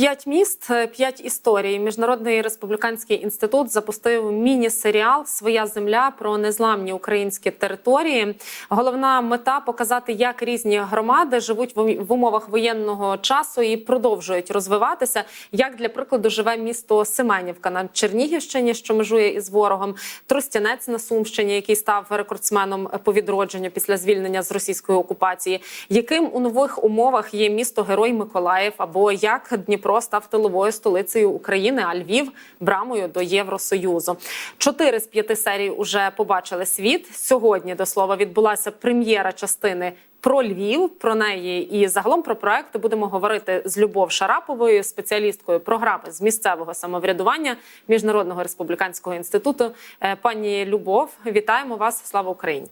П'ять міст, е, п'ять історій. Міжнародний республіканський інститут запустив міні-серіал Своя земля про незламні українські території. Головна мета показати, як різні громади живуть в умовах воєнного часу і продовжують розвиватися. Як для прикладу живе місто Семенівка на Чернігівщині, що межує із ворогом, Тростянець на Сумщині, який став рекордсменом по відродженню після звільнення з російської окупації. Яким у нових умовах є місто Герой Миколаїв або як Дніпро став тиловою столицею України, а Львів брамою до Євросоюзу. Чотири з п'яти серій уже побачили світ. Сьогодні до слова відбулася прем'єра частини. Про Львів, про неї і загалом про проекти будемо говорити з Любов Шараповою, спеціалісткою програми з місцевого самоврядування Міжнародного республіканського інституту. Е, Пані Любов, вітаємо вас! Слава Україні!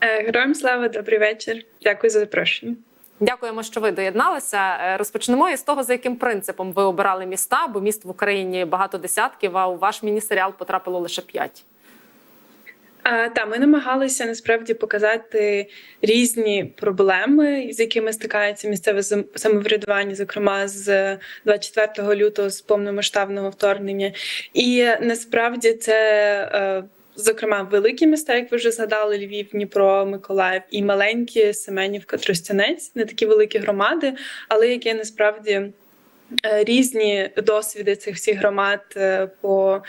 Е, Героям слава, добрий вечір. Дякую за запрошення. Дякуємо, що ви доєдналися. Е, Розпочнемо із того, за яким принципом ви обирали міста, бо міст в Україні багато десятків. А у ваш міні-серіал потрапило лише п'ять. Та ми намагалися насправді показати різні проблеми, з якими стикається місцеве самоврядування, зокрема з 24 лютого з повномасштабного вторгнення. І насправді це. Зокрема, великі міста, як ви вже згадали, Львів, Дніпро, Миколаїв і маленькі Семенівка, Тростянець, не такі великі громади, але які насправді е, різні досвіди цих всіх громад е, по-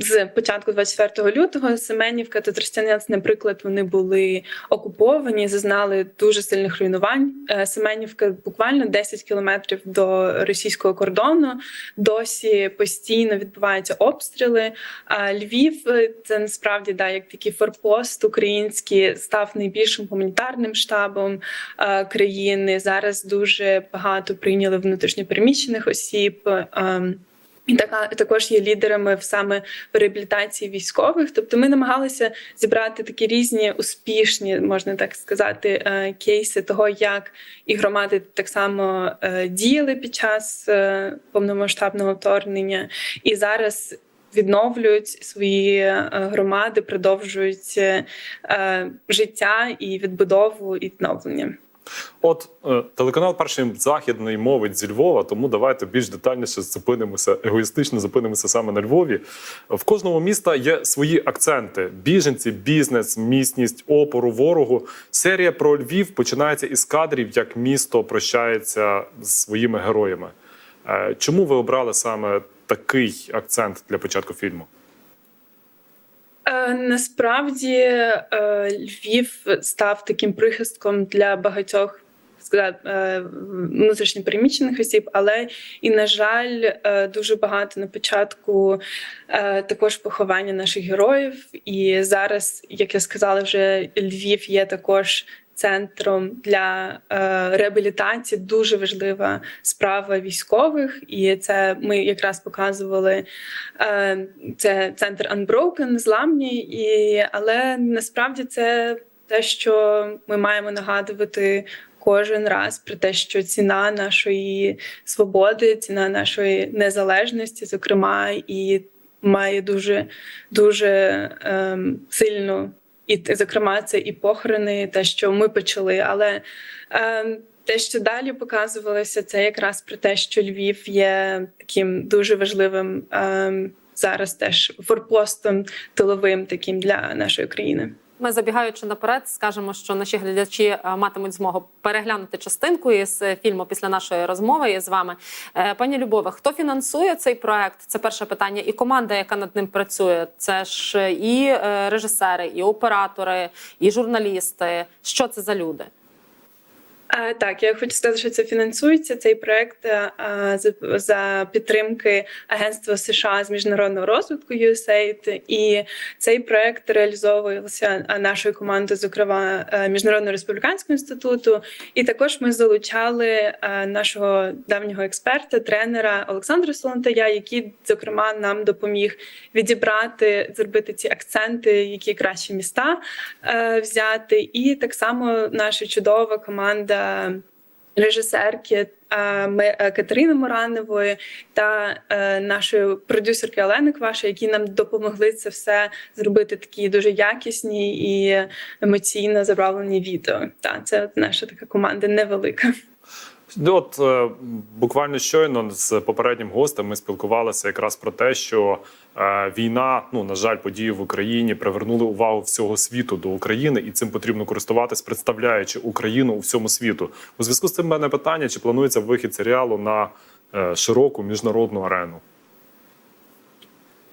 з початку 24 лютого Семенівка та Тростянець, наприклад, вони були окуповані, зазнали дуже сильних руйнувань. Е, Семенівка буквально 10 кілометрів до російського кордону. Досі постійно відбуваються обстріли. А Львів е, це насправді да, як такий форпост український став найбільшим гуманітарним штабом е, країни. Зараз дуже багато прийняли внутрішньопереміщених осіб. І така також є лідерами в саме реабілітації військових. Тобто, ми намагалися зібрати такі різні успішні, можна так сказати, е, кейси того, як і громади так само е, діяли під час е, повномасштабного вторгнення, і зараз. Відновлюють свої громади, продовжують життя і відбудову і відновлення. От е, телеканал перший західний мовить зі Львова, тому давайте більш детальніше зупинимося, егоїстично зупинимося саме на Львові. В кожного міста є свої акценти: біженці, бізнес, міцність, опору, ворогу. Серія про Львів починається із кадрів, як місто прощається з своїми героями. Е, Чому ви обрали саме такий акцент для початку фільму? Е, Насправді е, Львів став таким прихистком для багатьох е, внутрішньопереміщених осіб, але і на жаль, дуже багато на початку також поховання наших героїв. І зараз, як я сказала, вже Львів є також. Центром для е, реабілітації дуже важлива справа військових, і це ми якраз показували Е, Це центр Unbroken, зламні, і але насправді це те, що ми маємо нагадувати кожен раз про те, що ціна нашої свободи, ціна нашої незалежності, зокрема, і має дуже дуже ем, сильну. І зокрема, це і похорони, те, що ми почали. Але е, те, що далі показувалося, це якраз про те, що Львів є таким дуже важливим е, зараз теж форпостом тиловим таким для нашої країни. Ми забігаючи наперед, скажемо, що наші глядачі е, матимуть змогу переглянути частинку із е, фільму після нашої розмови із вами. Е, Пані Любове, хто фінансує цей проект? Це перше питання. І команда, яка над ним працює, це ж і режисери, і оператори, і журналісти. Що це за люди? Так, я хочу сказати, що це фінансується цей проект е, за, підтримки Агентства США з міжнародного розвитку USAID. І цей проект реалізовувався нашою командою, зокрема е, Міжнародного республіканського інституту. І також ми залучали е, нашого давнього експерта, тренера Олександра Солонтая, який зокрема нам допоміг відібрати, зробити ці акценти, які кращі міста взяти. І так само наша чудова команда режисерки е, е, Катерини Моранової та е, нашої продюсерки Олени Кваша, які нам допомогли це все зробити такі дуже якісні і емоційно заправлені відео. Та це наша така команда невелика. Ну, От е, буквально щойно з попереднім гостем ми спілкувалися якраз про те, що е, війна, ну на жаль, події в Україні привернули увагу всього світу до України, і цим потрібно користуватись, представляючи Україну у всьому світу. У зв'язку з цим в мене питання: чи планується вихід серіалу на е, широку міжнародну арену?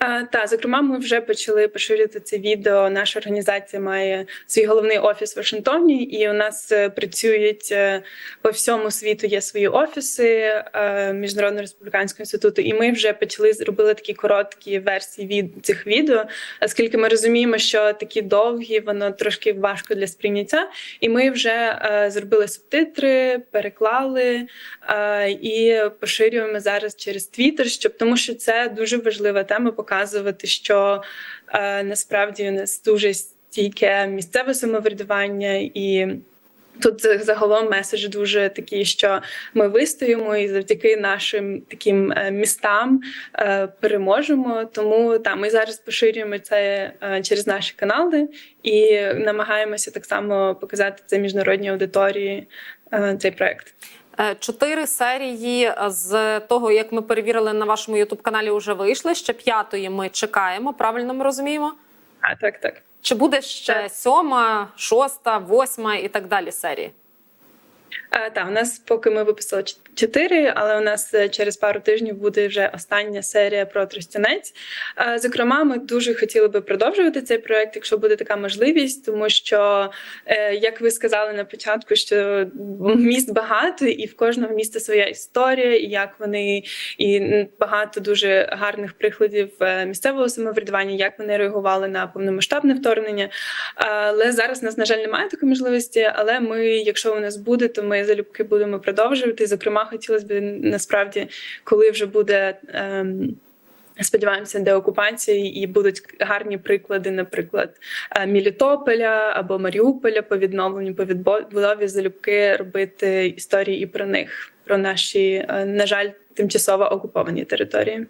Так, зокрема, ми вже почали поширювати це відео. Наша організація має свій головний офіс в Вашингтоні, і у нас е, працюють е, по всьому світу. Є свої офіси е, Міжнародного республіканського інституту. І ми вже почали зробили такі короткі версії від цих відео, оскільки ми розуміємо, що такі довгі, воно трошки важко для сприйняття. І ми вже зробили субтитри, переклали і поширюємо зараз через Твіттер, щоб тому, що це дуже важлива тема показувати, що е, насправді у нас дуже стійке місцеве самоврядування і. Тут загалом меседж дуже такий, що ми вистоїмо і завдяки нашим таким е, містам е, переможемо. Тому та ми зараз поширюємо це е, через наші канали і намагаємося так само показати це міжнародній аудиторії. Цей проект. Е, Чотири серії з того, як ми перевірили на вашому ютуб каналі, вже вийшли. Ще п'ятої ми чекаємо. Правильно ми розуміємо? А так, так. Чи буде ще Так. сьома, шоста, восьма і так далі серії? Е, Так, у нас поки ми виписали чотири, але у нас е, через пару тижнів буде вже остання серія про Тростянець. Е, Зокрема, ми дуже хотіли би продовжувати цей проект, якщо буде така можливість, тому що, як ви сказали на початку, що міст багато, і в кожного міста своя історія, і як вони і багато дуже гарних прикладів місцевого самоврядування, як вони реагували на повномасштабне вторгнення. Але зараз у нас, на жаль, немає такої можливості. Але ми, якщо у нас буде, то ми залюбки будемо продовжувати. Зокрема, хотілося б насправді, коли вже буде. Ем, Сподіваємося, деокупації і будуть гарні приклади, наприклад, е, Мілітополя або Маріуполя по відновленню, по відбудові залюбки робити історії і про них, про наші, е, на жаль, тимчасово окуповані території.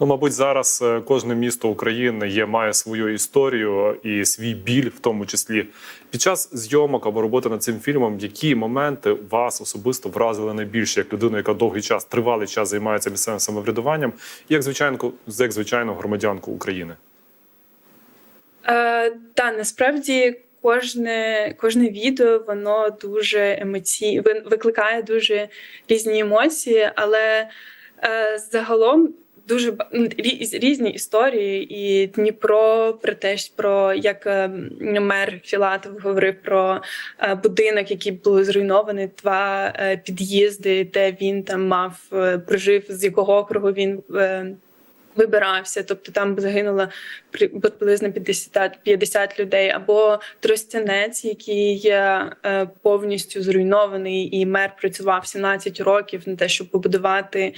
Ну, мабуть, зараз е, кожне місто України є має свою історію і свій біль, в тому числі під час зйомок або роботи над цим фільмом. Які моменти вас особисто вразили найбільше як людину, яка довгий час, тривалий час займається місцевим самоврядуванням, і як звичайно, як звичайно громадянку України? Е, та насправді кожне, кожне відео воно дуже емоційне, викликає дуже різні емоції, але е, загалом. Дуже ну, різні історії, і Дніпро про те, про як е, мер Філатов говорив про е, будинок, який був зруйнований, два е, під'їзди, де він там мав прожив, з якого округу він вибирався. Тобто там загинуло при- приблизно 50, 50 людей, або Тростянець, який е, повністю зруйнований, і мер працював 17 років на те, щоб побудувати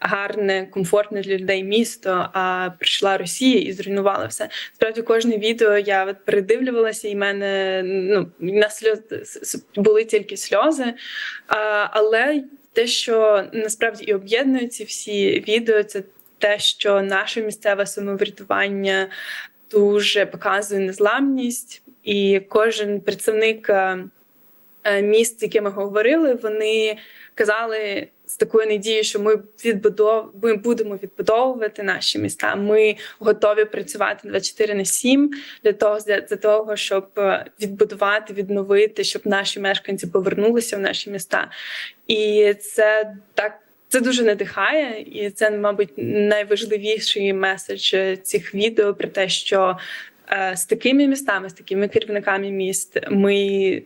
гарне, комфортне для людей місто. А прийшла Росія і зруйнувала все. Справді, кожне відео я от передивлювалася, і мене ну на сльоз були тільки сльози. А, але те, що насправді і об'єднує ці всі відео, це те, що наше місцеве самоврядування дуже показує незламність, і кожен представник е, е, міст, з якими говорили, вони казали з такою надією, що ми відбудов... ми будемо відбудовувати наші міста. Ми готові працювати 24 на 7 для того, для, того, щоб е, відбудувати, відновити, щоб наші мешканці повернулися в наші міста. І це так. Це дуже надихає, і це, мабуть, найважливіший меседж е, цих відео про те, що е, з такими містами, з такими керівниками міст, ми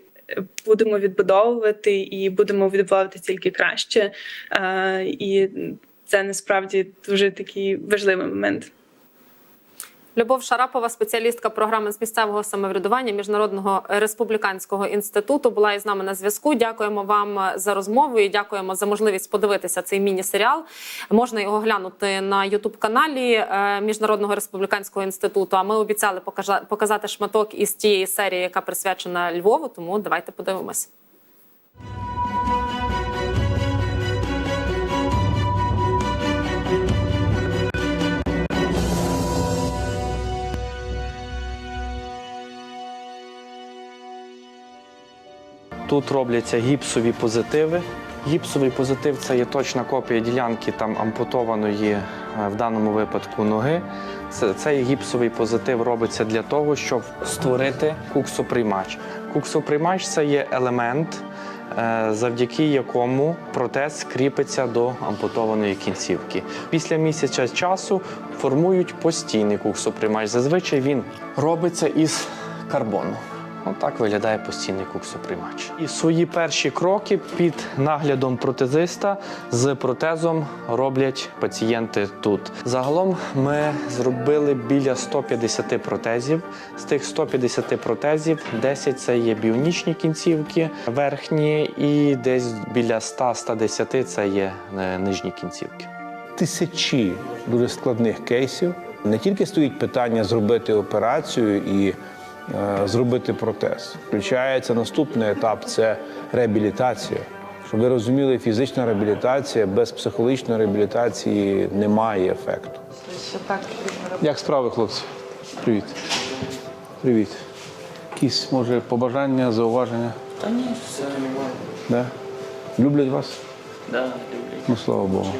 будемо відбудовувати і будемо відбудовувати тільки краще. Е, і це насправді дуже такий важливий момент. Любов Шарапова, спеціалістка програми з місцевого самоврядування Міжнародного республіканського інституту, була із нами на зв'язку. Дякуємо вам за розмову і дякуємо за можливість подивитися цей міні-серіал. Можна його глянути на ютуб каналі е, Міжнародного республіканського інституту. А ми обіцяли показати шматок із тієї серії, яка присвячена Львову. Тому давайте подивимось. Тут робляться гіпсові позитиви Гіпсовий позитив це є точна копія ділянки там ампутованої е, в даному випадку ноги. Цей гіпсовий позитив робиться для того, щоб створити куксоприймач. Куксоприймач це є елемент, е, завдяки якому протез кріпиться до ампутованої кінцівки. Після місяця часу формують постійний куксоприймач. Зазвичай він робиться із карбону. Отак виглядає постійний куксоприймач. І свої перші кроки під наглядом протезиста з протезом роблять пацієнти тут. Загалом ми зробили біля 150 протезів. З тих 150 протезів 10 це є біонічні кінцівки верхні, і десь біля 100-110 це є е, нижні кінцівки. тисячі дуже складних кейсів. Не тільки стоїть питання зробити операцію і зробити протез. Включається наступний етап це реабілітація. Щоб ви розуміли, фізична реабілітація без психологічної реабілітації не має ефекту. Як справи, хлопці? Привіт. Привіт. Якісь, може, побажання, зауваження? Та ні, все нормально. Да? Люблять вас? Да, люблю. Ну, слава Богу.